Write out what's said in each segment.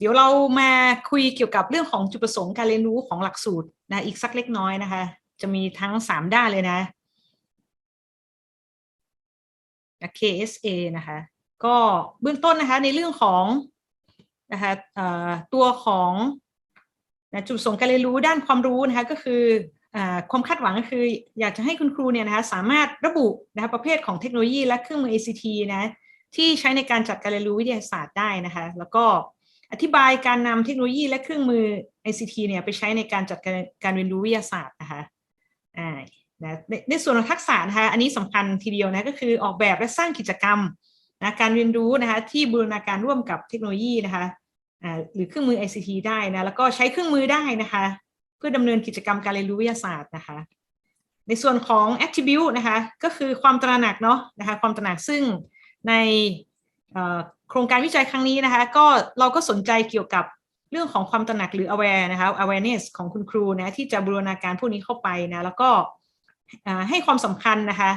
เดี๋ยวเรามาคุยเกี่ยวกับเรื่องของจุดประสงค์การเรียนรู้ของหลักสูตรนะอีกสักเล็กน้อยนะคะ จะมีทั้งสามด้านเลยนะ KSA นะคะ ก็เบื้องต้นนะคะในเรื่องของนะคะตัวของนะจุดประสงค์การเรียนรู้ด้านความรู้นะคะก็คืออความคาดหวังก็คือ อยากจะให้คุณครูเนี่ยนะคะสามารถระบุนะคะประเภทของเทคโนโลยีและเครื่องมือ ACT นะที่ใช้ในการจัดการเรียนรู้วิทยาศาสตร์ได้นะคะ แล้วก็ อธิบายการนำเทคโนโลยีและเครื่องมือ ICT เนี่ยไปใช้ในการจัดการการเรียนรู้วิทยาศาสตร์นะคะอ่านะในในส่วนของทักษะนะคะอันนี้สำคัญทีเดียวนะก็คือออกแบบและสร้างกิจกรรมนะการเรียนรู้นะคะที่บูรณาการร่วมกับเทคโนโลยีนะคะอ่าหรือเครื่องมือ ICT ได้นะแล้วก็ใช้เครื่องมือได้นะคะ เพื่อดำเนินกิจกรรมการเรียนรู้วิทยาศาสตร์นะคะในส่วนของ attribute นะคะก็คือความตระหนักเนาะนะคะความตระหนักซึ่งใน โครงการวิจัยครั้งนี้นะคะก็เราก็สนใจเกี่ยวกับเรื่องของความตระหนักหรือ aware นะคะ awareness ของคุณครูนะที่จะบูรณาการพวกนี้เข้าไปนะแล้วก็ให้ความสำคัญนะคะ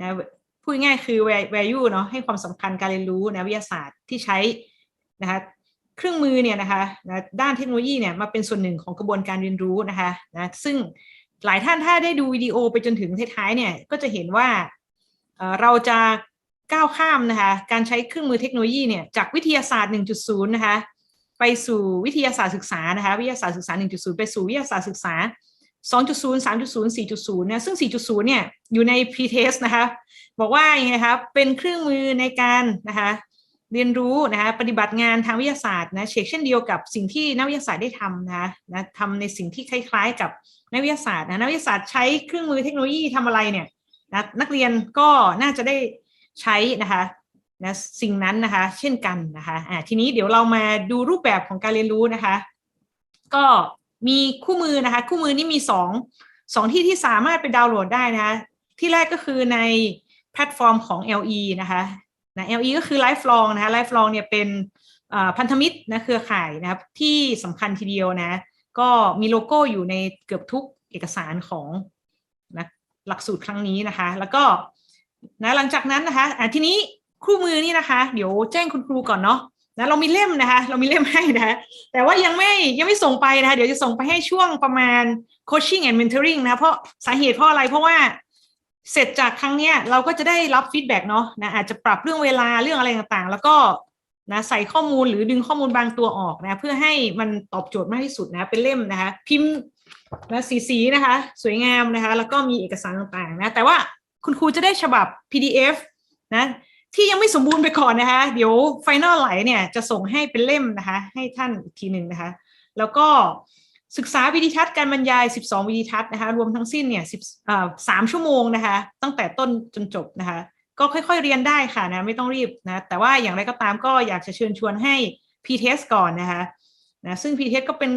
นะพูดง่ายคือ value เนาะให้ความสำคัญการเรียนรู้นะวิทยาศาสตร์ที่ใช้นะคะเครื่องมือเนี่ยนะคะนะด้านเทคโนโลยีเนี่ยมาเป็นส่วนหนึ่งของกระบวนการเรียนรู้นะคะนะซึ่งหลายท่านถ้าได้ดูวิดีโอไปจนถึงท้ายๆเนี่ยก็จะเห็นว่าเราจะ ก้าวข้ามนะคะการใช้เครื่องมือเทคโนโลยีเนี่ยจากวิทยาศาสตร์ 1.0 นะคะไปสู่วิทยาศาสตร์ศึกษานะคะวิทยาศาสตร์ศึกษา 1.0 ไปสู่วิทยาศาสตร์ศึกษา 2.0 3.0 4.0นี่ยซึ่ง 4.0 เนี่ยอยู่ใน pre-test นะคะบอกว่าอยังไงครับเป็นเครื่องมือในการนะคะเรียนรู้นะคะปฏิบัติงานทางวิทยาศาสตร์นะเชกเช่นเดียวกับสิ่งที่นักวิทยาศาสตร์ได้ทำนะคะนะทำในสิ่งที่คล้ายๆ กับนักวิทยาศาสตร์นะนักวิทยาศาสตร์ใช้เครื่องมือเทคโนโลยีทำอะไรเนี่ยนะนักเรียนก็น่าจะได้ ใช้นะคะนะสิ่งนั้นนะคะ เช่นกันนะคะอ่าทีนี้เดี๋ยวเรามาดูรูปแบบของการเรียนรู้นะคะ ก็มีคู่มือนะคะ คู่มือนี่มีสองสองที่ที่สามารถไปดาวน์โหลดได้นะคะ ที่แรกก็คือในแพลตฟอร์มของ LE นะคะนะ LE ก็คือ Lifelong นะคะ Lifelong เนี่ยเป็นพันธมิตรนะเครือข่ายนะครับที่สำคัญทีเดียวนะ ก็มีโลโก้อยู่ในเกือบทุกเอกสารของนะหลักสูตรครั้งนี้นะคะ แล้วก็ นะหลังจากนั้นนะคะอะทีนี้คู่มือนี่นะคะ เดี๋ยวแจ้งคุณครูก่อนเนาะนะเรามีเล่มนะคะ เรามีเล่มให้นะคะแต่ว่ายังไม่ยังไม่ส่งไปนะคะเดี๋ยวจะส่งไปให้ช่วงประมาณ coaching and mentoring นะเพราะสาเหตุเพราะอะไรเพราะว่าเสร็จจากครั้งเนี้ยเราก็จะได้รับฟีดแบ็กเนาะนะอาจจะปรับเรื่องเวลาเรื่องอะไรต่างๆ แล้วก็นะใส่ข้อมูลหรือดึงข้อมูลบางตัวออกนะ เพื่อให้มันตอบโจทย์มากที่สุดนะเป็นเล่มนะคะ พิมพ์นะสีสีนะคะ สวยงามนะคะ แล้วก็มีเอกสารต่างๆนะแต่ว่า คุณครูจะได้ฉบับ PDF นะที่ยังไม่สมบูรณ์ไปก่อนนะคะ เดี๋ยว Final ไหลเนี่ยจะส่งให้เป็นเล่มนะคะ ให้ท่านอีกทีหนึ่งนะคะ แล้วก็ศึกษาวิดีทัศน์การบรรยาย 12 วิดีทัศน์นะคะ รวมทั้งสิ้นเนี่ย10อ่า3ชั่วโมงนะคะ ตั้งแต่ต้นจนจบนะคะ ก็ค่อยๆเรียนได้ค่ะนะ ไม่ต้องรีบนะ แต่ว่าอย่างไรก็ตามก็อยากจะเชิญชวนให้ P-test ก่อนนะคะนะซึ่ง P-test ก็เป็น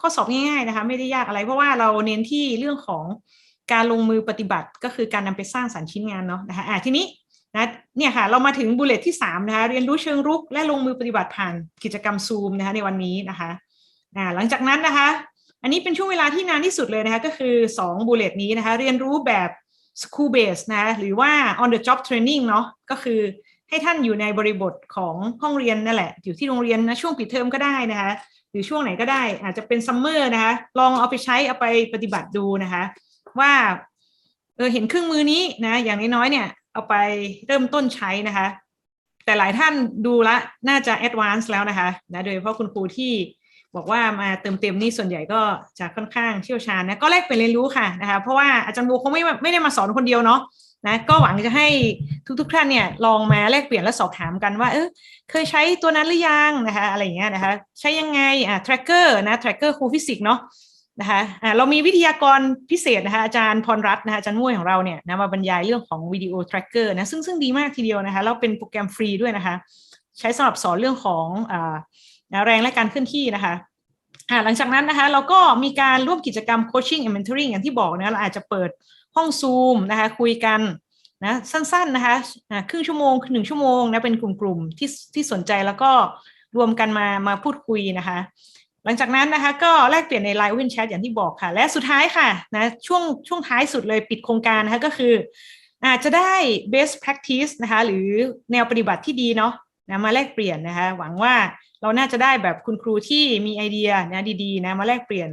ข้อสอบง่ายๆนะคะ ไม่ได้ยากอะไรเพราะว่าเราเน้นที่เรื่องของ การลงมือปฏิบัติก็คือการนำไปสร้างสรรค์ชิ้นงานเนาะนะคะอ่าทีนี้นะเนี่ยค่ะเรามาถึงบุลเลตที่3นะคะเรียนรู้เชิงรุกและลงมือปฏิบัติผ่านกิจกรรมซูมนะคะในวันนี้นะคะอ่าหลังจากนั้นนะคะ อันนี้เป็นช่วงเวลาที่นานที่สุดเลยนะคะก็คือ2บุลเลตนี้นะคะเรียนรู้แบบ school base นะหรือว่า on the job training เนาะก็คือให้ท่านอยู่ในบริบทของห้องเรียนนั่นแหละ อยู่ที่โรงเรียนนะช่วงปิดเทอมก็ได้นะคะ หรือช่วงไหนก็ได้ อาจจะเป็นซัมเมอร์นะคะ ลองเอาไปใช้เอาไปปฏิบัติดูนะคะ ว่าเออเห็นเครื่องมือนี้นะ อย่างน้อยๆเนี่ย เอาไปเริ่มต้นใช้นะคะ แต่หลายท่านดูละน่าจะแอดวานซ์แล้วนะคะนะโดยเฉพาะคุณครูที่บอกว่ามาเติมเต็มนี่ส่วนใหญ่ก็จะค่อนข้างเชี่ยวชาญนะก็แลกเปลี่ยนเรียนรู้ค่ะนะคะเพราะว่าอาจารย์บูคงไม่ไม่ได้มาสอนคนเดียวเนาะนะก็หวังจะให้ทุกๆท่านเนี่ยลองมาแลกเปลี่ยนและสอบถามกันว่าเออเคยใช้ตัวนั้นหรือยังนะคะอะไรอย่างเงี้ยนะคะใช้ยังไงอ่า tracker นะ tracker ครูฟิสิกส์เนาะ นะคะเรามีวิทยากรพิเศษนะคะอาจารย์พรรัตน์นะคะอาจารย์มุ้ยของเราเนี่ยนะมาบรรยายเรื่องของวิดีโอ tracker นะซึ่งซึ่งดีมากทีเดียวนะคะแล้วเป็นโปรแกรมฟรีด้วยนะคะ ใช้สำหรับสอนเรื่องของอแรงและการเคลื่อนที่นะคะหลังจากนั้นนะคะเราก็มีการร่วมกิจกรรม coaching and mentoring อย่างที่บอกนะเราอาจจะเปิดห้องซูมนะคะคุยกันนะสั้นๆนะคะครึ่งชั่วโมงหนึ่งชั่วโมงนะเป็นกลุ่มๆที่ที่สนใจแล้วก็รวมกันมามาพูดคุยนะคะ หลังจากนั้นนะคะก็แลกเปลี่ยนใน Line Open Chat อย่างที่บอกค่ะ และสุดท้ายค่ะนะช่วงช่วงท้ายสุดเลยปิดโครงการนะคะก็คืออาจจะได้ best practice นะคะหรือแนวปฏิบัติที่ดีเนาะนะมาแลกเปลี่ยนนะคะหวังว่าเราน่าจะได้แบบคุณครูที่มีไอเดียนะดีๆนะมาแลกเปลี่ยน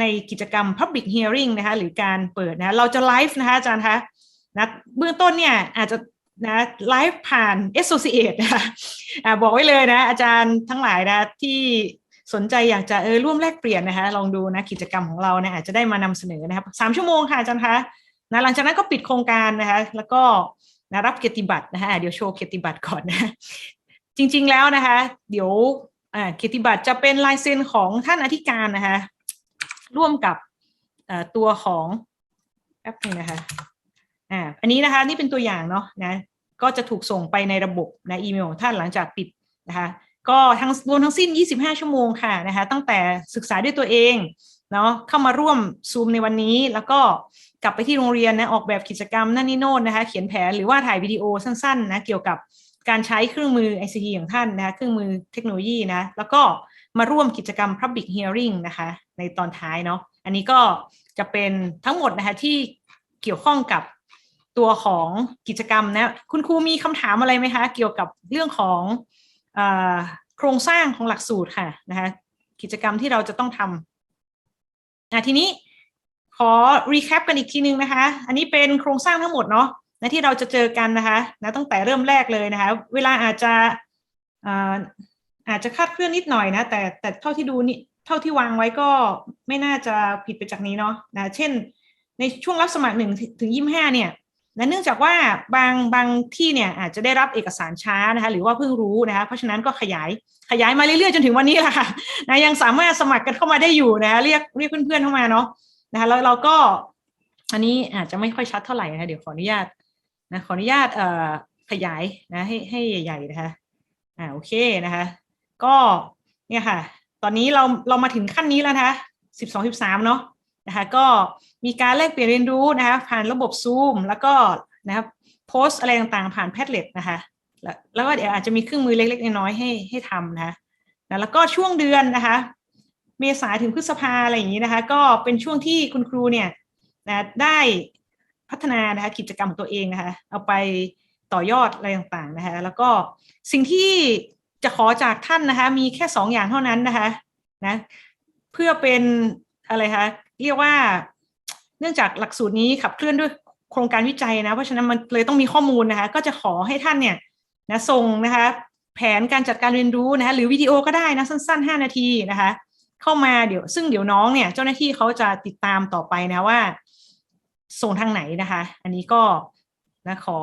ในกิจกรรม Public Hearing นะคะหรือการเปิดนะเราจะไลฟ์นะคะอาจารย์คะนะเบื้องต้นเนี่ยอาจจะนะไลฟ์ผ่าน Associate นะคะอ่าบอกไว้เลยนะอาจารย์ทั้งหลายนะที่ สนใจอยากจะเออร่วมแลกเปลี่ยนนะคะลองดูนะกิจกรรมของเราเนี่ยอาจจะได้มานำเสนอนะครับสามชั่วโมงค่ะอาจารย์คะนะหลังจากนั้นก็ปิดโครงการนะคะแล้วก็นะรับเกียรติบัตรนะคะเดี๋ยวโชว์เกียรติบัตรก่อนนะจริง ๆแล้วนะคะ เดี๋ยวเกียรติบัตรจะเป็นลายเซ็นของท่านอธิการนะคะร่วมกับตัวของแป๊บนึงนะคะอ่าอันนี้นะคะนี่เป็นตัวอย่างเนาะนะก็จะถูกส่งไปในระบบนะอีเมลท่านหลังจากปิดนะคะ ก็ทั้งรวมทั้งสิ้น 25 ชั่วโมงค่ะนะคะตั้งแต่ศึกษาด้วยตัวเองเนาะเข้ามาร่วมซูมในวันนี้ แล้วก็กลับไปที่โรงเรียนนะออกแบบกิจกรรมนั่นนี่โน่นนะคะเขียนแผนหรือว่าถ่ายวิดีโอสั้นๆนะเกี่ยวกับการใช้เครื่องมือ ICT ของท่านนะคะเครื่องมือเทคโนโลยีนะแล้วก็มาร่วมกิจกรรม Public Hearing นะคะในตอนท้ายเนาะอันนี้ก็จะเป็นทั้งหมดนะคะที่เกี่ยวข้องกับตัวของกิจกรรมนะคุณครูมีคำถามอะไรไหมคะ เกี่ยวกับเรื่องของ โครงสร้างของหลักสูตรค่ะนะคะกิจกรรมที่เราจะต้องทำนะทีนี้ขอรีแคปกันอีกทีนึงนะคะ อันนี้เป็นโครงสร้างทั้งหมดเนาะนะที่เราจะเจอกันนะคะนะตั้งแต่เริ่มแรกเลยนะคะ เวลาอาจจะอาจจะคาดเคลื่อนนิดหน่อยนะ แต่แต่เท่าที่ดูนี่เท่าที่วางไว้ก็ไม่น่าจะผิดไปจากนี้เนาะนะเช่น ในช่วงรับสมัครหนึ่งถึงยี่ห้าเนี่ย นะเนื่องจากว่าบางบางที่เนี่ยอาจจะได้รับเอกสารช้านะคะหรือว่าเพิ่งรู้นะคะเพราะฉะนั้นก็ขยายขยายมาเรื่อยๆจนถึงวันนี้แหละค่ะนะยังสามารถสมัครกันเข้ามาได้อยู่นะเรียกเรียกเพื่อนๆเข้ามาเนาะนะคะแล้วเราก็ อันนี้อาจจะไม่ค่อยชัดเท่าไหร่นะคะเดี๋ยวขออนุญาตนะขออนุญาตเอ่อขยายนะให้ให้ใหญ่ๆนะคะอ่าโอเคนะคะ ก็เนี่ยค่ะ ตอนนี้เราเรามาถึงขั้นนี้แล้วนะคะสิบสองสิบสามเนาะ นะคะก็มีการแลกเปลี่ยนเรียนรู้นะคะผ่านระบบซูมแล้วก็นะครับโพสอะไรต่างๆผ่านแพทเล็ตนะคะแล้วก็เดี๋ยวอาจจะมีเครื่องมือเล็ก ๆ น้อยๆให้ให้ทำนะคะแล้วก็ช่วงเดือนนะคะ เมษาถึงพฤษภาอะไรอย่างนี้นะคะ ก็เป็นช่วงที่คุณครูเนี่ยนะได้พัฒนานะคะกิจกรรมของตัวเองนะคะ เอาไปต่อยอดอะไรต่างๆนะคะ แล้วก็สิ่งที่จะขอจากท่านนะคะ มีแค่สองอย่างเท่านั้นนะคะนะเพื่อเป็นอะไรคะ เรียกว่า เนื่องจากหลักสูตรนี้ขับเคลื่อนด้วยโครงการวิจัยนะ เพราะฉะนั้นมันเลยต้องมีข้อมูลนะคะ ก็จะขอให้ท่านเนี่ยนะส่งนะคะ แผนการจัดการเรียนรู้นะคะ หรือวิดีโอก็ได้นะสั้น ๆ 5 นาทีนะคะ เข้ามาเดี๋ยว ซึ่งเดี๋ยวน้องเนี่ย เจ้าหน้าที่เขาจะติดตามต่อไปนะว่า ส่งทางไหนนะคะ อันนี้ก็นะขอ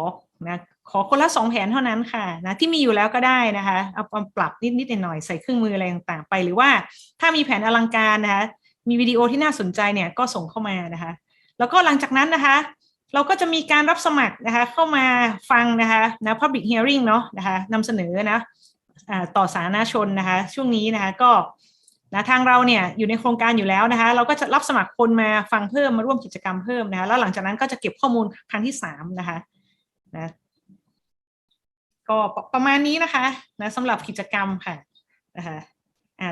นะขอคนละสองแผนเท่านั้นค่ะนะที่มีอยู่แล้วก็ได้นะคะเอาปรับนิดๆหน่อยๆใส่เครื่องมืออะไรต่างๆไป หรือว่าถ้ามีแผนอลังการนะคะ มีวิดีโอที่น่าสนใจเนี่ยก็ส่งเข้ามานะคะ แล้วก็หลังจากนั้นนะคะ เราก็จะมีการรับสมัครนะคะ เข้ามาฟังนะคะนะ public hearing เนาะนะคะนำเสนอนะต่อสาธารณชนนะคะ ช่วงนี้นะคะก็นะทางเราเนี่ยอยู่ในโครงการอยู่แล้วนะคะ เราก็จะรับสมัครคนมาฟังเพิ่มมาร่วมกิจกรรมเพิ่มนะคะแล้วหลังจากนั้นก็จะเก็บข้อมูลครั้งที่สามนะคะนะก็ประมาณนี้นะคะนะสำหรับกิจกรรมค่ะนะคะ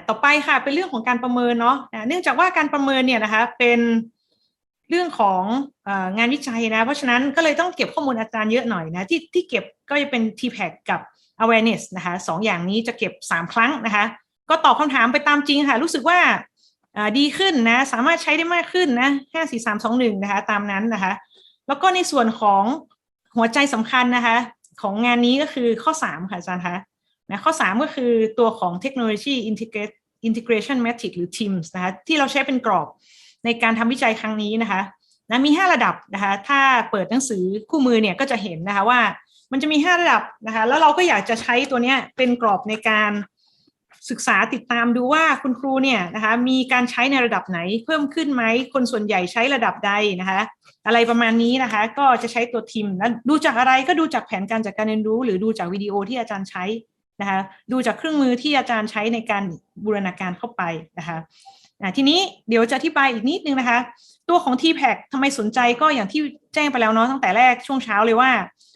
ต่อไปค่ะเป็นเรื่องของการประเมินเนาะเนื่องจากว่าการประเมินเนี่ยนะคะเป็นเรื่องของงานวิจัยนะ เพราะฉะนั้นก็เลยต้องเก็บข้อมูลอาจารย์เยอะหน่อยนะ ที่ที่เก็บก็จะเป็น t p a c กับ awareness นะคะสองอย่างนี้จะเก็บ 3 ครั้งนะคะ ก็ตอบคำถามไปตามจริงค่ะ รู้สึกว่าดีขึ้นนะ สามารถใช้ได้มากขึ้นนะห้าสี่สามสองหนึ่งนะคะ ตามนั้นนะคะ แล้วก็ในส่วนของหัวใจสำคัญนะคะ ของงานนี้ก็คือข้อ 3 ค่ะอาจารย์คะ นะข้อ 3 ก็คือตัวของเทคโนโลยี integration metric หรือ TIMS นะคะที่เราใช้เป็นกรอบในการทำวิจัยครั้งนี้นะคะนะมี 5 ระดับนะคะถ้าเปิดหนังสือคู่มือเนี่ยก็จะเห็นนะคะว่ามันจะมี 5 ระดับนะคะแล้วเราก็อยากจะใช้ตัวนี้เป็นกรอบในการศึกษาติดตามดูว่าคุณครูเนี่ยนะคะมีการใช้ในระดับไหนเพิ่มขึ้นไหมคนส่วนใหญ่ใช้ระดับใดนะคะ อะไรประมาณนี้นะคะ ก็จะใช้ตัวทิมแล้วดูจากอะไรก็ดูจากแผนการจัดการเรียนรู้ หรือดูจากวิดีโอที่อาจารย์ใช้ นะคะดูจากเครื่องมือที่อาจารย์ใช้ในการบูรณาการเข้าไปนะคะทีนี้เดี๋ยวจะอธิบายอีกนิดนึงนะคะ ตัวของ t p a c ทำไมสนใจก็อย่างที่แจ้งไปแล้วเนาะตั้งแต่แรกช่วงเช้าเลยว่า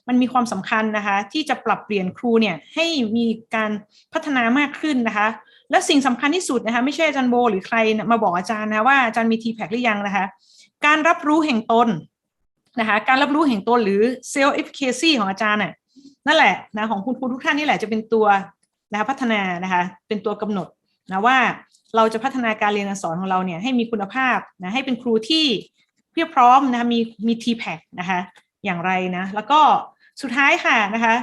มันมีความสำคัญนะคะ ที่จะปรับเปลี่ยนครูเนี่ยให้มีการพัฒนามากขึ้นนะคะและสิ่งสำคัญที่สุดนะคะไม่ใช่อาจารย์โบ หรือใครมาบอกอาจารย์นะว่าอาจารย์มี t p a c หรือยังนะคะ การรับรู้แห่งตนนะคะการรับรู้แห่งตนหรือ self efficacy ของอาจารย์น่ะ นั่นแหละนะของคุณครูทุกท่านนี่แหละจะเป็นตัวนะคะพัฒนานะคะเป็นตัวกำหนดนะว่าเราจะพัฒนาการเรียนการสอนของเราเนี่ยให้มีคุณภาพนะให้เป็นครูที่เพียบพร้อมนะคะมีมี t p a c นะคะอย่างไรนะ แล้วก็สุดท้ายค่ะนะคะ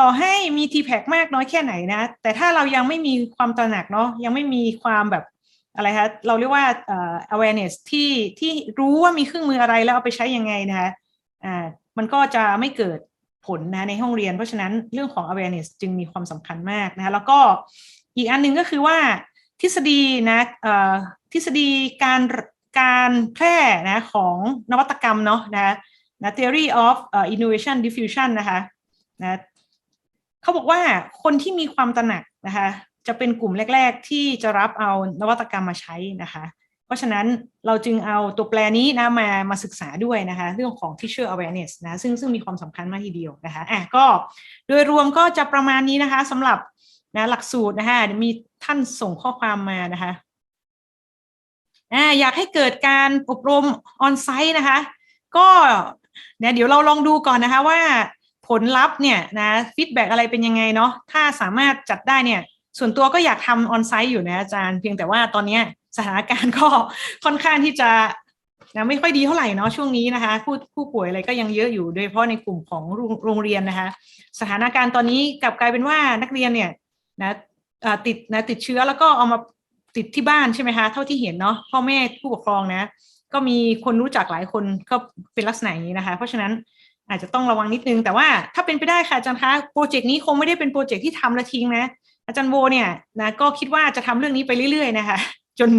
ต่อให้มี t p a c มากน้อยแค่ไหนนะ แต่ถ้าเรายังไม่มีความตระหนักเนาะยังไม่มีความแบบอะไรคะเราเรียกว่า awareness ที่ที่รู้ว่ามีเครื่องมืออะไรแล้วเอาไปใช้ยังไงนะคะอ่ามันก็จะไม่เกิด ผลนะในห้องเรียน เพราะฉะนั้นเรื่องของ awareness จึงมีความสำคัญมากนะคะแล้วก็อีกอันหนึ่งก็คือว่าทฤษฎีนะทฤษฎีการการแพร่นะของนวัตกรรมเนาะนะนะ theory of uh, innovation diffusion นะคะนะเขาบอกว่าคนที่มีความตระหนักนะคะจะเป็นกลุ่มแรก ๆ ที่จะรับเอานวัตกรรมมาใช้นะคะ เพราะฉะนั้นเราจึงเอาตัวแปรนี้นะมามาศึกษาด้วยนะคะเรื่องของ teacher awareness นะซึ่งซึ่งมีความสำคัญมากทีเดียวนะคะอะก็โดยรวมก็จะประมาณนี้นะคะสำหรับนะหลักสูตรนะคะเดี๋ยวมีท่านส่งข้อความมานะคะอ่าอยากให้เกิดการอบรมออนไซต์นะคะ ก็เนี่ยเดี๋ยวเราลองดูก่อนนะคะว่าผลลัพธ์เนี่ยนะฟีดแบ็อะไรเป็นยังไงเนาะถ้าสามารถจัดได้เนี่ยส่วนตัวก็อยากทำออนไซต์อยู่นะอาจารย์ เพียงแต่ว่าตอนเนี้ย สถานการณ์ก็ค่อนข้างที่จะนะไม่ค่อยดีเท่าไหร่เนาะช่วงนี้นะคะผู้ผู้ป่วยอะไรก็ยังเยอะอยู่โดยเฉพาะในกลุ่มของโรงเรียนนะคะ สถานการณ์ตอนนี้กลับกลายเป็นว่านักเรียนเนี่ยนะติดนะติดเชื้อแล้วก็เอามาติดที่บ้านใช่ไหมคะเท่าที่เห็นเนาะพ่อแม่ผู้ปกครองนะ ก็มีคนรู้จักหลายคนก็เป็นลักษณะอย่างนี้นะคะ เพราะฉะนั้นอาจจะต้องระวังนิดนึง แต่ว่าถ้าเป็นไปได้ค่ะอาจารย์คะโปรเจกต์นี้คงไม่ได้เป็นโปรเจกต์ที่ทำแล้วทิ้งนะ อาจารย์โวเนี่ยนะก็คิดว่าจะทำเรื่องนี้ไปเรื่อยๆนะคะ จน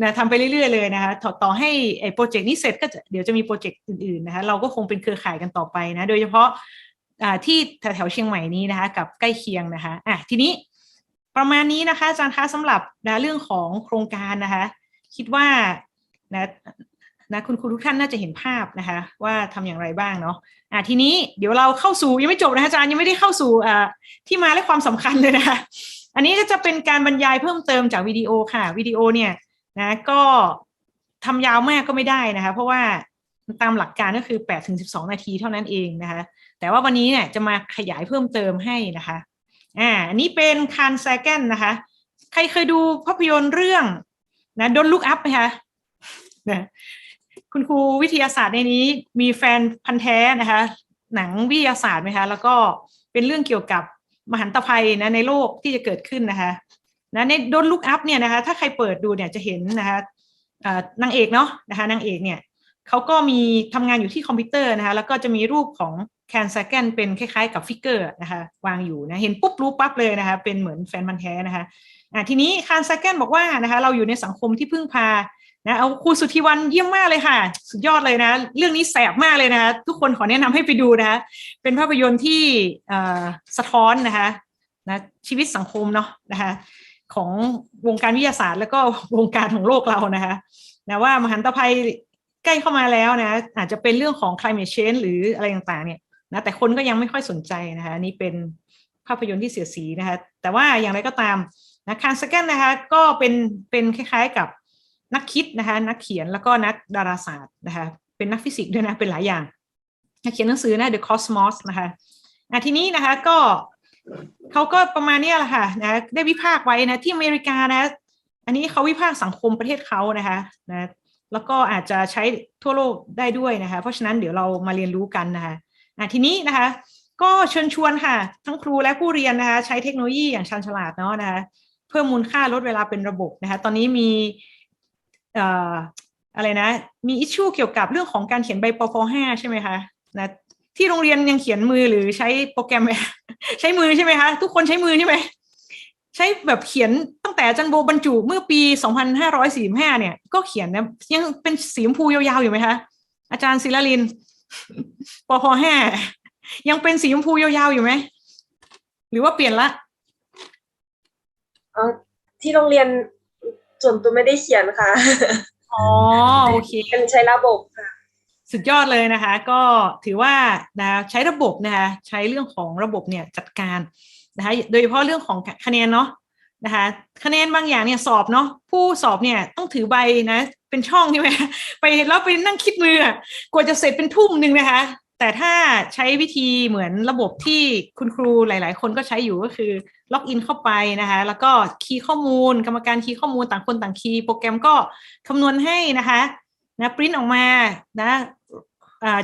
นะทำไปเรื่อยๆเลยนะคะต่อต่อให้ไอ้โปรเจกต์นี้เสร็จก็จะเดี๋ยวจะมีโปรเจกต์อื่นๆนะคะเราก็คงเป็นเครือข่ายกันต่อไปนะโดยเฉพาะที่แถวๆเชียงใหม่นี้นะคะกับใกล้เคียงนะคะอะทีนี้ประมาณนี้นะคะอาจารย์คะสำหรับนะเรื่องของโครงการนะคะคิดว่านะนะคุณครูทุกท่านน่าจะเห็นภาพนะคะ ว่าทำอย่างไรบ้างเนาะอะทีนี้เดี๋ยวเราเข้าสู่ยังไม่จบนะคะอาจารย์ยังไม่ได้เข้าสู่อ่าที่มาและความสำคัญเลยนะคะ อันนี้ก็จะเป็นการบรรยายเพิ่มเติมจากวิดีโอค่ะวิดีโอเนี่ยนะก็ทำยาวมากก็ไม่ได้นะคะ เพราะว่าตามหลักการก็คือ8ถึง12 นาทีเท่านั้นเองนะคะ แต่ว่าวันนี้เนี่ยจะมาขยายเพิ่มเติมให้นะคะอ่าอันนี้เป็นคานแซกนนะคะ ใครเคยดูภาพยนตร์เรื่องนะดนลุกอัพไหมคะนะคุณครูวิทยาศาสตร์ในนี้มีแฟนพันธ์แท้นะคะ หนังวิทยาศาสตร์ไหมคะ แล้วก็เป็นเรื่องเกี่ยวกับ มหันตภัยนะในโลกที่จะเกิดขึ้นนะคะนะในโดนลุกอัพเนี่ยนะคะถ้าใครเปิดดูเนี่ยจะเห็นนะคะนางเอกเนาะนะคะนางเอกเนี่ยเขาก็มีทำงานอยู่ที่คอมพิวเตอร์นะคะแล้วก็จะมีรูปของแคนแกนเป็นคล้ายๆ กับฟิกเกอร์นะคะวางอยู่นะเห็นปุ๊บรู้ปั๊บเลยนะคะเป็นเหมือนแฟนมันแท้นะคะอ่าทีนี้คานแกนบอกว่านะคะเราอยู่ในสังคมที่พึ่งพา นะเอาครูสุทธิวันเยี่ยมมากเลยค่ะ สุดยอดเลยนะ เรื่องนี้แสบมากเลยนะ ทุกคนขอแนะนำให้ไปดูนะ เป็นภาพยนตร์ที่สะท้อนนะคะนะชีวิตสังคมเนาะนะคะของวงการวิทยาศาสตร์ แล้วก็วงการของโลกเรานะคะนะว่ามหันตภัยใกล้เข้ามาแล้วนะ อาจจะเป็นเรื่องของ climate change หรืออะไรต่างๆเนี่ยนะแต่คนก็ยังไม่ค่อยสนใจนะคะนี่เป็นภาพยนตร์ที่เสียสีนะคะแต่ว่าอย่างไรก็ตามนะคานสแกนนะคะก็เป็นเป็นคล้ายๆกับ นักคิดนะคะนักเขียนแล้วก็นักดาราศาสตร์นะคะเป็นนักฟิสิกส์ด้วยนะเป็นหลายอย่างนักเขียนหนังสือนะ The Cosmos นะคะอะทีนี้นะคะก็เขาก็ประมาณนี้แหละค่ะนะได้วิพากษ์ไว้นะที่อเมริกานะ อันนี้เขาวิพากษ์สังคมประเทศเขานะคะนะแล้วก็อาจจะใช้ทั่วโลกได้ด้วยนะคะ เพราะฉะนั้นเดี๋ยวเรามาเรียนรู้กันนะคะอะทีนี้นะคะ ก็เชิญชวนค่ะ ทั้งครูและผู้เรียนนะคะ ใช้เทคโนโลยีอย่างชันฉลาดเนาะนะคะเพิ่มมูลค่าลดเวลาเป็นระบบนะคะ ตอนนี้มี อะไรนะ มีอิชชูเกี่ยวกับเรื่องของการเขียนใบปพห้าใช่ไหมคะนะที่โรงเรียนยังเขียนมือหรือใช้โปรแกรมใช้มือใช่ไหมคะ ทุกคนใช้มือใช่ไหมใช้แบบเขียนตั้งแต่จันโบบรรจุเมื่อปี 2545 เนี่ย ก็เขียนนะยังเป็นสีชมพูยาวๆอยู่ไหมคะอาจารย์ศิลลินปพห้ายังเป็นสีชมพูยาวๆอยู่ไหมหรือว่าเปลี่ยนละที่โรงเรียน ส่วนตัวไม่ได้เขียนค่ะ อ๋อโอเคเป็นใช้ระบบค่ะ สุดยอดเลยนะคะ ก็ถือว่านะใช้ระบบนะคะใช้เรื่องของระบบเนี่ยจัดการนะคะโดยเฉพาะเรื่องของคะแนนเนาะนะคะคะแนนบางอย่างเนี่ยสอบเนาะผู้สอบเนี่ยต้องถือใบนะ เป็นช่องใช่ไหมไปแล้วไปนั่งคิดมือกว่าจะเสร็จเป็นทุ่มหนึ่งนะคะ แต่ถ้าใช้วิธีเหมือนระบบที่คุณครูหลาย ๆ คนก็ใช้อยู่ก็คือล็อกอินเข้าไปนะคะ แล้วก็คีย์ข้อมูล กรรมการคีย์ข้อมูลต่างคนต่างคีย์โปรแกรมก็คำนวณให้นะคะนะปริ้นออกมานะ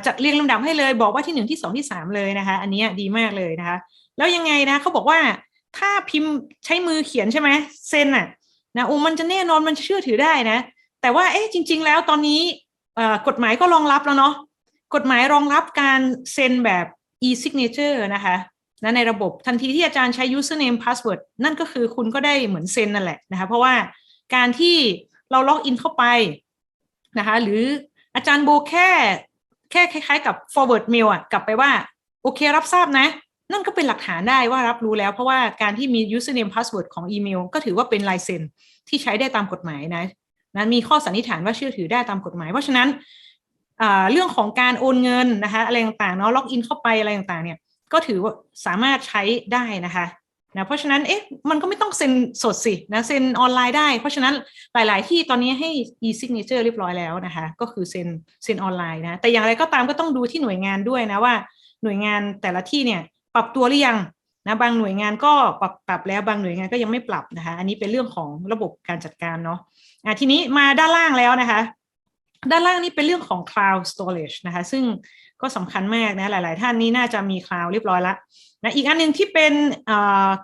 จัดเรียงลำดับให้เลย บอกว่าที่หนึ่งที่สองที่สามเลยนะคะ อันนี้ดีมากเลยนะคะ แล้วยังไงนะเขาบอกว่าถ้าพิมพ์ใช้มือเขียนใช่ไหมเซ็นอะนะโอ้มันจะแน่นอนมันเชื่อถือได้นะ แต่ว่าเอ๊ะจริง ๆ แล้วตอนนี้กฎหมายก็รองรับแล้วเนาะ กฎหมายรองรับการเซ็นแบบ e-signature นะคะนะในระบบทันทีที่อาจารย์ใช้ username password นั่นก็คือคุณก็ได้เหมือนเซ็นนั่นแหละนะคะเพราะว่าการที่เราล็อกอินเข้าไปนะคะหรืออาจารย์โบแค่แค่คล้ายๆ กับ forward mail อะกลับไปว่า โอเครับทราบนะ นั่นก็เป็นหลักฐานได้ว่ารับรู้แล้ว เพราะว่าการที่มี username password ของอีเมล ก็ถือว่าเป็นลายเซ็นที่ใช้ได้ตามกฎหมายนะนะมีข้อสันนิษฐานว่าเชื่อถือได้ตามกฎหมาย เพราะฉะนั้น เรื่องของการโอนเงินนะคะอะไรต่างๆเนาะล็อกอินเข้าไปอะไรต่างๆเนี่ยก็ถือว่าสามารถใช้ได้นะคะนะเพราะฉะนั้นเอ๊ะมันก็ไม่ต้องเซ็นสดสินะเซ็นออนไลน์ได้ เพราะฉะนั้นหลาย ๆ ที่ตอนนี้ให้ e-signature เรียบร้อยแล้วนะคะ ก็คือเซ็นเซ็นออนไลน์นะแต่อย่างไรก็ตามก็ต้องดูที่หน่วยงานด้วยนะว่า หน่วยงานแต่ละที่เนี่ยปรับตัวหรือยังนะบางหน่วยงานก็ปรับปรับแล้วบางหน่วยงานก็ยังไม่ปรับนะคะ อันนี้เป็นเรื่องของระบบการจัดการเนาะอะทีนี้มาด้านล่างแล้วนะคะ ด้านล่างนี่เป็นเรื่องของ cloud storage นะคะซึ่งก็สำคัญมากนะหลาย ๆ ท่านนี้น่าจะมี cloud เรียบร้อยแล้วนะอีกอันหนึ่งที่เป็น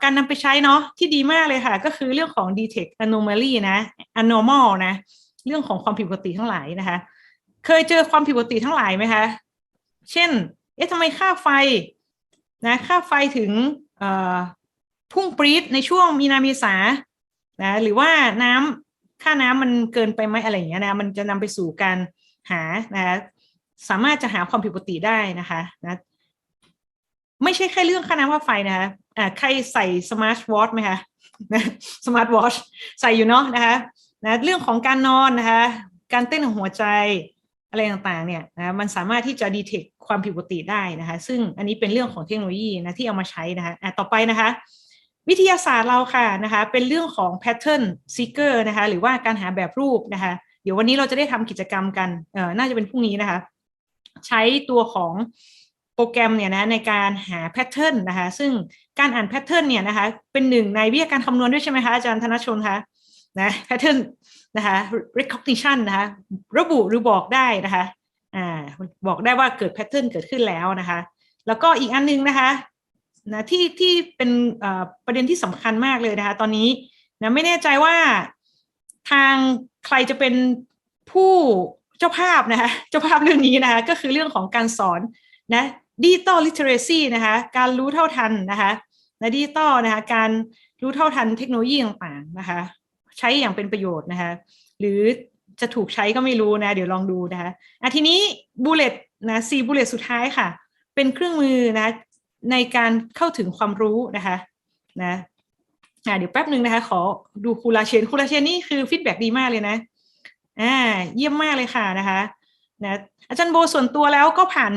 การนำไปใช้เนาะที่ดีมากเลยค่ะ ก็คือเรื่องของ detect anomaly นะ abnormal นะเรื่องของความผิดปกติทั้งหลายนะคะ เคยเจอความผิดปกติทั้งหลายไหมคะ เช่น เอ๊ะทำไมค่าไฟนะค่าไฟถึงพุ่งปรี๊ดในช่วงมีนาเมษานะหรือว่าน้ำ ค่าน้ำมันเกินไปไหมอะไรอย่างเงี้ยนะมันจะนำไปสู่การหานะสามารถจะหาความผิดปกติได้นะคะนะไม่ใช่แค่เรื่องค่าน้ำค่าไฟนะคะอ่าใครใส่สมาร์ทวอทไหมคะนะสมาร์ทวอชใส่อยู่เนาะนะคะนะเรื่องของการนอนนะคะ การเต้นของหัวใจอะไรต่างๆเนี่ยนะมันสามารถที่จะดีเทคความผิดปกติได้นะคะ ซึ่งอันนี้เป็นเรื่องของเทคโนโลยีนะที่เอามาใช้นะคะอะต่อไปนะคะ วิทยาศาสตร์เราค่ะนะคะ เป็นเรื่องของ pattern seeker นะคะ หรือว่าการหาแบบรูปนะคะ เดี๋ยววันนี้เราจะได้ทำกิจกรรมกันเอ่อน่าจะเป็นพรุ่งนี้นะคะ ใช้ตัวของโปรแกรมเนี่ยนะในการหาแพทเทิร์นนะคะ ซึ่งการอ่านแพทเทิร์นเนี่ยนะคะ เป็นหนึ่งในวิทยาการคำนวณด้วยใช่ไหมคะอาจารย์ธนชนคะนะแพทเทิร์นนะคะ recognition นะคะ ระบุหรือบอกได้นะคะอ่าบอกได้ว่าเกิดแพทเทิร์นเกิดขึ้นแล้วนะคะ แล้วก็อีกอันนึงนะคะ นะที่ที่เป็นประเด็นที่สำคัญมากเลยนะคะ ตอนนี้นะไม่แน่ใจว่าทางใครจะเป็นผู้เจ้าภาพนะคะเจ้าภาพเรื่องนี้นะคะก็คือเรื่องของการสอนนะดิจิตอลลิเทเรซีนะคะการรู้เท่าทันนะคะนะดิจิตอลนะคะการรู้เท่าทันเทคโนโลยีต่างๆนะคะใช้อย่างเป็นประโยชน์นะคะหรือจะถูกใช้ก็ไม่รู้นะ เดี๋ยวลองดูนะคะอะทีนี้บูเลตนะซีบูเลตสุดท้ายค่ะ เป็นเครื่องมือนะ ในการเข้าถึงความรู้นะคะนะอ่าเดี๋ยวแป๊บหนึ่งนะคะ ขอดูคูลาเชนคูลาเชนนี่คือฟีดแบ็ดีมากเลยนะอ่าเยี่ยมมากเลยค่ะนะคะนะอาจารย์โบส่วนตัวแล้วก็ผ่าน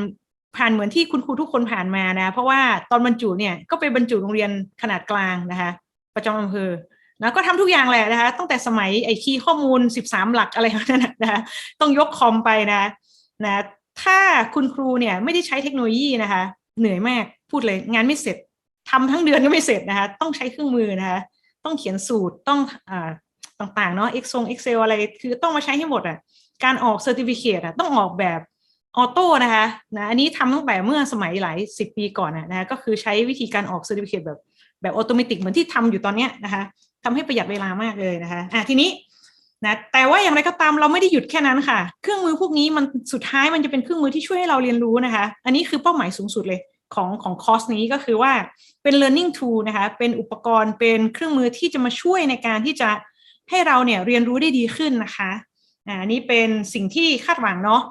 ผ่านเหมือนที่คุณครูทุกคนผ่านมานะ เพราะว่าตอนบรรจุเนี่ยก็ไปบรรจุโรงเรียนขนาดกลางนะคะ ประจำอำเภอแล้วก็ทำทุกอย่างแหละนะคะ ตั้งแต่สมัยไอคีย์ข้อมูล 13 หลักอะไรนั่นนะคะต้องยกคอมไปนะนะ ถ้าคุณครูเนี่ยไม่ได้ใช้เทคโนโลยีนะคะ เหนื่อยมาก พูดเลยงานไม่เสร็จทำทั้งเดือนก็ไม่เสร็จนะคะ ต้องใช้เครื่องมือนะคะ ต้องเขียนสูตรต้องอ่าต่างๆเนาะ Excel Excel อะไรคือต้องมาใช้ให้หมดอะการออกเซอร์ติฟิเคตอะต้องออกแบบออโต้นะคะนะอันนี้ทำตั้งแต่เมื่อสมัยหลายสิบปีก่อนนะนะก็คือใช้วิธีการออกเซอร์ติฟิเคตแบบแบบออโตเมติกเหมือนที่ทำอยู่ตอนเนี้ยนะคะทำให้ประหยัดเวลามากเลยนะคะอะทีนี้นะแต่ว่าอย่างไรก็ตามเราไม่ได้หยุดแค่นั้นค่ะ เครื่องมือพวกนี้มันสุดท้ายมันจะเป็นเครื่องมือที่ช่วยให้เราเรียนรู้นะคะ อันนี้คือเป้าหมายสูงสุดเลย ของของคอร์สนี้ก็คือว่าเป็น learning tool นะคะ เป็นอุปกรณ์เป็นเครื่องมือที่จะมาช่วยในการที่จะให้เราเนี่ยเรียนรู้ได้ดีขึ้นนะคะอ่านี่เป็นสิ่งที่คาดหวังเนาะ